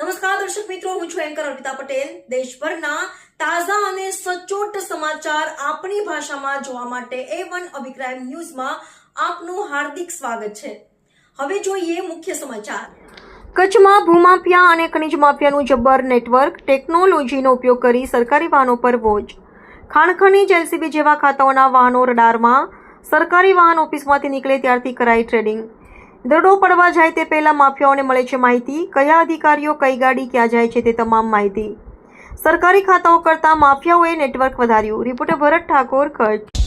નમસ્કાર, દર્શક મિત્રો, હું છું એન્કર અર્પિતા પટેલ. દેશભરના તાજા અને સચોટ સમાચાર આપણી ભાષામાં જોવા માટે એ વન અભિપ્રાય ન્યૂઝમાં આપનું હાર્દિક સ્વાગત છે. હવે જોઈએ મુખ્ય સમાચાર. કચ્છમાં ભૂમાફિયા અને ખનિજ માફિયાનું જબ્બર નેટવર્ક ટેકનોલોજીનો ઉપયોગ કરી સરકારી વાહનો પર વોચ ખાણ જેલસીબી જેવા ખાતાઓના વાહનો રડારમાં સરકારી વાહન ઓફિસમાંથી નીકળે ત્યારથી કરાઈ ટ્રેડિંગ. દરડો પડવા જાય તે પહેલા માફિયાઓને મળે છે માહિતી. કયા અધિકારીઓ કઈ ગાડી ક્યાં જાય છે તે તમામ માહિતી. સરકારી ખાતાઓ કરતા માફિયાઓએ નેટવર્ક વધાર્યું. રિપોર્ટર ભરત ઠાકોર કચ્છ.